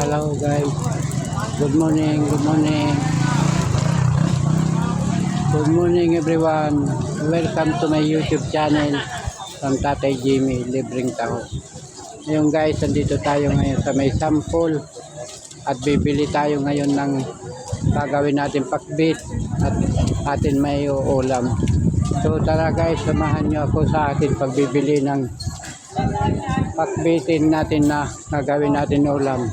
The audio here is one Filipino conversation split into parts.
Hello guys. Good morning, good morning. Good morning everyone. Welcome to my YouTube channel from Tatay Jimmy, Libreng Taho. Ngayon guys, andito tayo ngayon sa may sample at bibili tayo ngayon ng gagawin natin pakbit at atin may ulam. So tara guys, samahan nyo ako sa atin pagbibili ng pakbitin natin na gagawin natin ulam.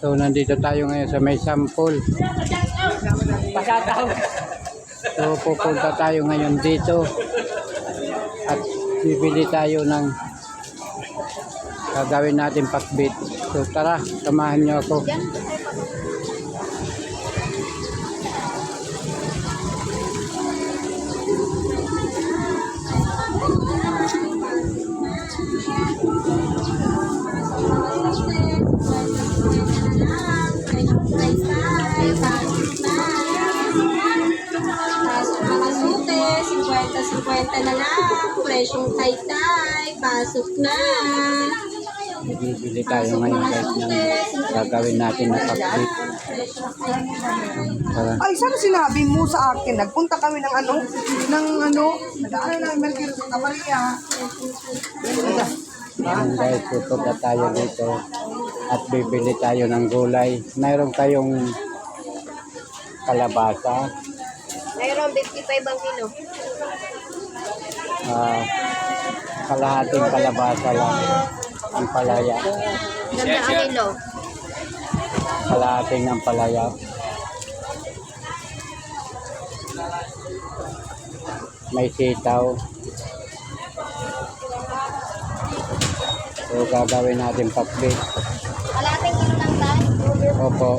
So nandito tayo ngayon sa may sample. So pupunta tayo ngayon dito at bibili tayo ng gagawin natin pakbit. So tara, samahan nyo ako. Pasok 50-50 na lang. Presyong tay-tay, pasok na. Bibili tayo ngayon guys ng gagawin natin na tay-tay. Tara. Ay, sana sinabi mo sa akin, nagpunta kami ng ano, ng ano, nadaanan ng Mercury sa Maria. Ayan guys, pupunta tayo dito at bibili tayo ng gulay. Mayroon kayong kalabasa, Mayroon 55 ang kilo. Ah, kalahating kalabasa lang ang palaya, Ganda ang kilo. kalahating ang palaya. May sitaw. So gagawin natin pakbit. Kalating kilo lang tayo. Opo.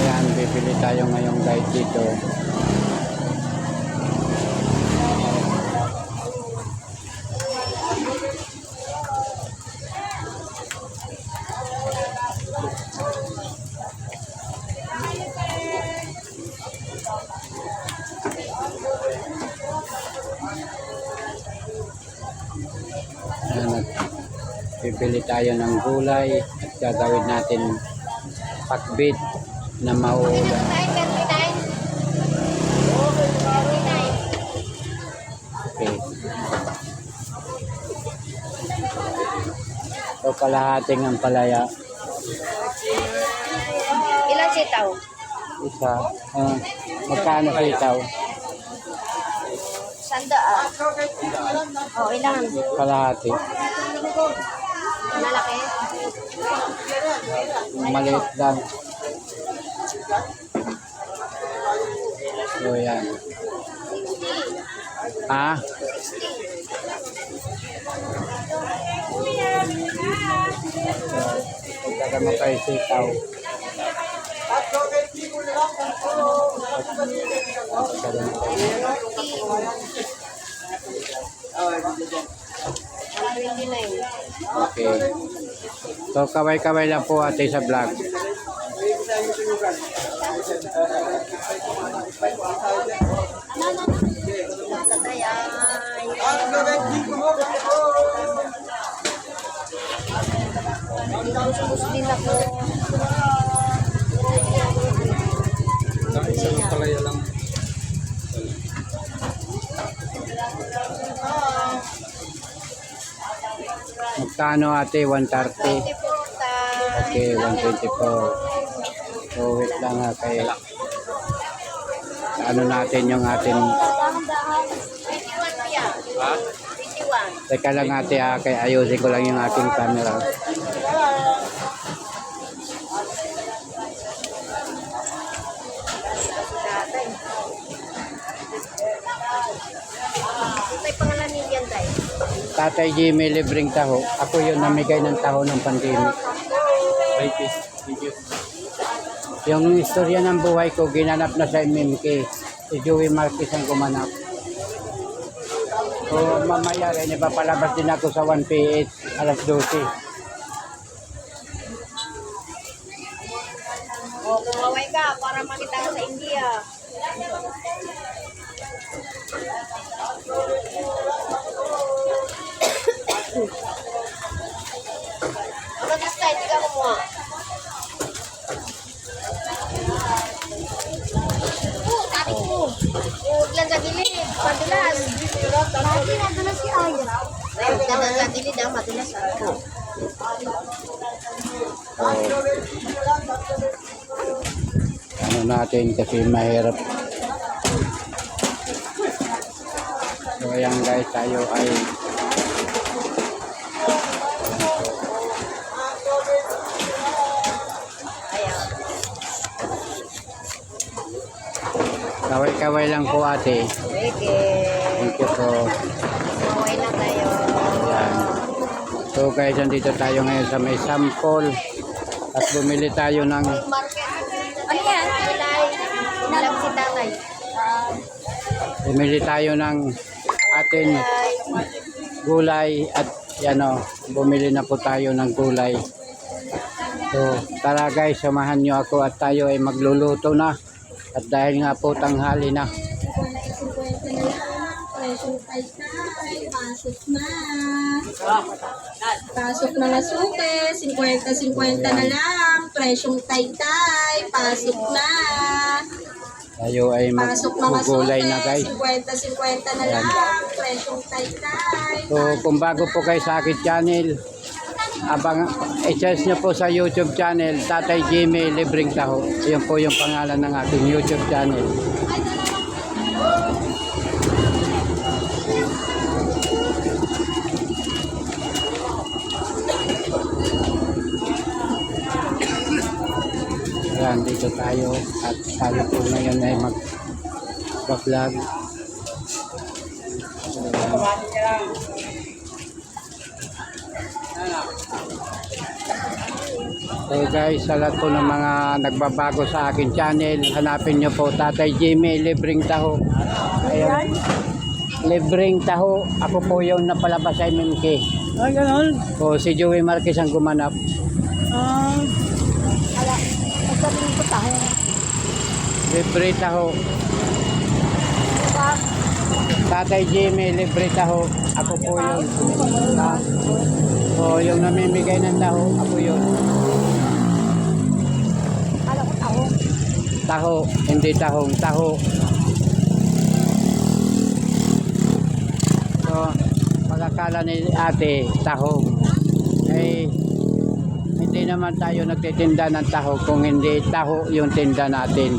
Ayan, bibili tayo ngayong guide dito. Bibili tayo ng gulay at gagawin natin pakbit na mauulan. 29, 29. Okay. So kalahating ang palaya. Ilan sitaw? Isa. Uh, magkano sitaw? Sandaan. O, ilan? Kalahati. Malaki? Maliit lang. So yan. Ah? Pagkakama kayo kayo. 29. Okay. So kaway-kaway lang po ate sa vlog. Gusto din ako. Isang palaya lang. Magkano ate? 130? Okay, 124. So wait lang ha kay ano natin yung ating 21 kuya. Ha? 21. teka lang ate ha kay ayusin ko lang yung ating camera. Tatay Jimmy libreng taho. Ako yun namigay ng taho ng pandemic. Thank you. Thank you. Yung istorya ng buhay ko ginanap na sa MMK. Si Joey Marquez ang gumanap. So mamaya rin ipapalabas din ako sa 1 PH alas 12. O, kumaway ka para makita ka sa India. Lagi nadulas si Aya. Gilid daw, madulas ako. ano natin kasi mahirap. So ayan guys, tayo ay Kaway-kaway lang po ate. Pwede. Thank you po. Maway na tayo. Ayan. So guys, nandito tayo ngayon sa may sample. At bumili tayo ng Ano yan? Ilang si tatay. bumili tayo ng atin gulay at ano, bumili na po tayo ng gulay. So, tara guys, samahan nyo ako at tayo ay magluluto na. At dahil nga po tanghali na, Pasok na nga suke, 50-50 na lang. Presyong taytay, pasok na. tayo ay Pasok na guys. 50-50 na Ayan. lang. Presyong taytay. So, kung bago po kayo sa akin channel, abang i-search nyo po sa YouTube channel, Tatay Jimmy Libreng Taho. Yun po yung pangalan ng aking YouTube channel. Ayan, dito tayo at tayo po ngayon ay mag vlog So guys, sa lahat po ng mga nagbabago sa akin channel, hanapin nyo po Tatay Jimmy, Libreng Taho. Ayan. Libreng Taho. Ako po yung napalabas sa MMK. Ay, ganon. O si Joey Marquez ang gumanap. Ah, Libre Taho. Tatay Jimmy, Libre Taho. Ako po yun. O yung namimigay ng taho, ako yun. Taho, hindi tahong, taho. So, pagkakala ni ate, tahong. Eh, hindi naman tayo nagtitinda ng taho kung hindi taho yung tinda natin.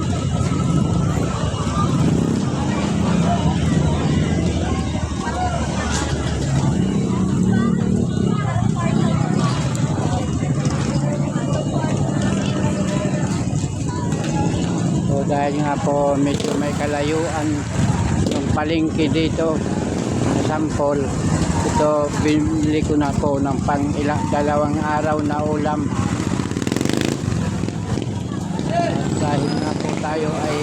So nga po medyo may kalayuan yung palengke dito na sample. Ito binili ko na po ng pang ilang dalawang araw na ulam. At dahil nga po tayo ay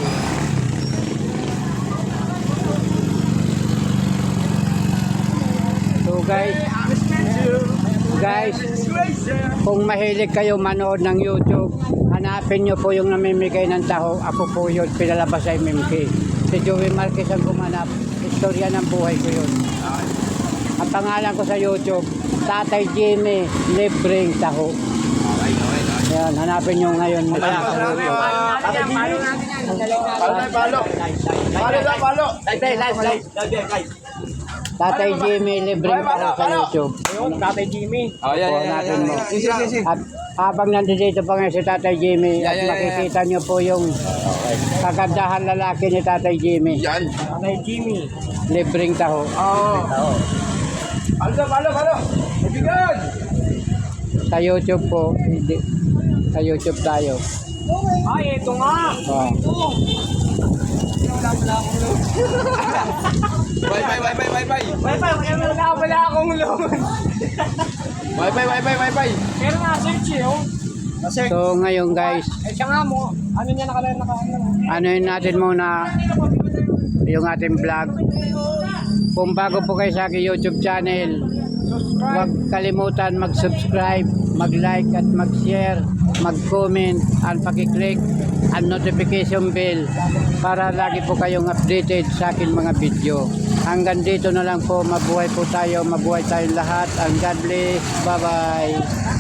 So guys, guys, kung mahilig kayo manood ng YouTube, hanapin nyo po yung namimigay ng taho. Ako po yun, pinalabas sa MMK. Si Joey Marquez ang gumanap. Istorya ng buhay ko yun. Ang pangalan ko sa YouTube, Tatay Jimmy Libreng Taho. Yan, hanapin nyo ngayon. Mula sa YouTube. Tatay Jimmy Libreng Taho sa YouTube. Tatay Jimmy. Oh, yan, Po, yan, yan, hanapin mo. yan. At habang nandito pa ngayon si Tatay Jimmy, at Yeah, yeah, yeah, makikita nyo po yung kagandahan lalaki ni Tatay Jimmy. Yan. Tatay Jimmy. Libreng taho. Oo. Palo, palo, palo. Ibigan. Sa YouTube po, hindi. Sa YouTube tayo. Ay, ito nga. Oh. Wifi, wifi, wifi. Wifi, wala, wala akong loan. Wifi, wifi, wifi. Pero nga, search eh, oh. So ngayon guys, eh, siya nga mo, ano niya nakalala naka, ano, ano natin muna yung ating vlog. Kung bago po kayo sa aking YouTube channel, huwag kalimutan mag-subscribe, mag-like at mag-share, mag-comment, at pakiclick ang notification bell para lagi po kayong updated sa aking mga video. Hanggang dito na lang po, mabuhay po tayo, mabuhay tayong lahat. And God bless. Bye-bye.